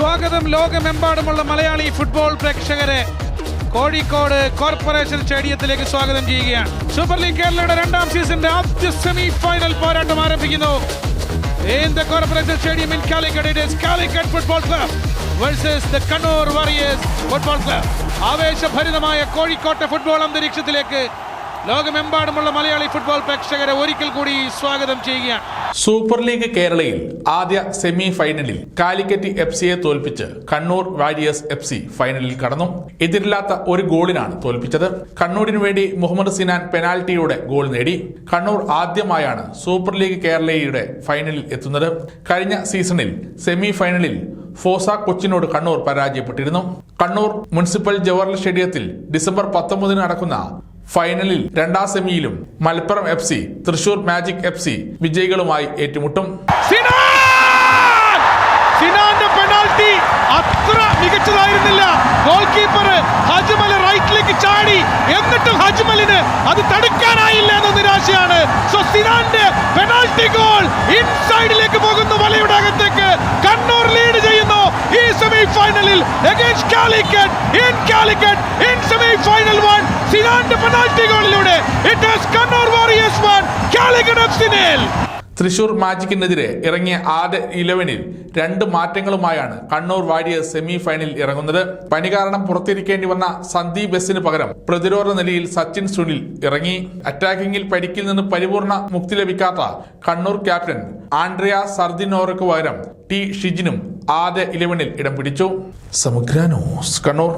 സ്വാഗതം ലോകമെമ്പാടുമുള്ള മലയാളി ഫുട്ബോൾ പ്രേക്ഷകരെ. കോഴിക്കോട് കോർപ്പറേഷൻ സ്റ്റേഡിയത്തിലേക്ക് സ്വാഗതം ചെയ്യുകയാണ്. സൂപ്പർ ലീഗ് കേരളയുടെ രണ്ടാം സീസണിന്റെ ആദ്യ സെമി ഫൈനൽ പോരാട്ടം ആരംഭിക്കുന്നു. In the Corporation Stadium in Calicut, it is Calicut Football Club. ആവേശഭരിതമായ കോഴിക്കോട്ടെ ഫുട്ബോൾ അന്തരീക്ഷത്തിലേക്ക് ലോകമെമ്പാടുമുള്ള മലയാളി ഫുട്ബോൾ പ്രേക്ഷകരെ ഒരിക്കൽ കൂടി സ്വാഗതം ചെയ്യുകയാണ്. സൂപ്പർ ലീഗ് കേരളയിൽ ആദ്യ സെമി ഫൈനലിൽ കാലിക്കറ്റ് എഫ് സിയെ തോൽപ്പിച്ച് കണ്ണൂർ വാരിയേഴ്സ് എഫ് സി ഫൈനലിൽ കടന്നു. എതിരില്ലാത്ത ഒരു ഗോളിനാണ് തോൽപ്പിച്ചത്. കണ്ണൂരിന് വേണ്ടി മുഹമ്മദ് സിനാൻ പെനാൽറ്റിയുടെ ഗോൾ നേടി. കണ്ണൂർ ആദ്യമായാണ് സൂപ്പർ ലീഗ് കേരളയുടെ ഫൈനലിൽ എത്തുന്നത്. കഴിഞ്ഞ സീസണിൽ സെമി ഫൈനലിൽ ഫോസ കൊച്ചിനോട് കണ്ണൂർ പരാജയപ്പെട്ടിരുന്നു. കണ്ണൂർ മുനിസിപ്പൽ ജവഹർലാൽ സ്റ്റേഡിയത്തിൽ ഡിസംബർ പത്തൊമ്പതിന് നടക്കുന്ന ഫൈനലിൽ രണ്ടാം സെമിയിലും Malappuram F C Thrissur magic F C വിജയികളുമായി ഏറ്റുമുട്ടും. പെനാൽറ്റി അത്ര മികച്ചതായിരുന്നില്ല. ഗോൾ കീപ്പർ ഹജ്മൽ റൈറ്റിലേക്ക് ചാടി. എന്നിട്ടും ഹജ്മലിന് അത് തടുക്കാനായില്ല എന്ന നിരാശയാണ്. സോ സിനാന്റെ പെനാൽറ്റി ഗോൾ ഇൻസൈഡിലേക്ക് ഫൈനലിൽ against Calicut. In Calicut in semi final one സിനാന്റെ penalty ഗോളിലൂടെ. It is Kannur warriors one Calicut F C Thrissur മാജിക്കിനെതിരെ ഇറങ്ങിയ ആദ്യ ഇലവനിൽ രണ്ട് മാറ്റങ്ങളുമായാണ് കണ്ണൂർ വാരിയേഴ്സ് സെമി ഫൈനലിൽ ഇറങ്ങുന്നത്. പനി കാരണം പുറത്തിരിക്കേണ്ടി വന്ന സന്ദീപ് ബെസ്സിന് പകരം പ്രതിരോധ നിലയിൽ സച്ചിൻ സുനിൽ ഇറങ്ങി. അറ്റാക്കിംഗിൽ പരിക്കിൽ നിന്ന് പരിപൂർണ മുക്തി ലഭിക്കാത്ത കണ്ണൂർ ക്യാപ്റ്റൻ ആൻഡ്രിയ സർദിനോറയ്ക്ക് പകരം ടി ഷിജിനും ആദ്യ ഇലവനിൽ ഇടം പിടിച്ചു. സമഗ്ര ന്യൂസ് കണ്ണൂർ.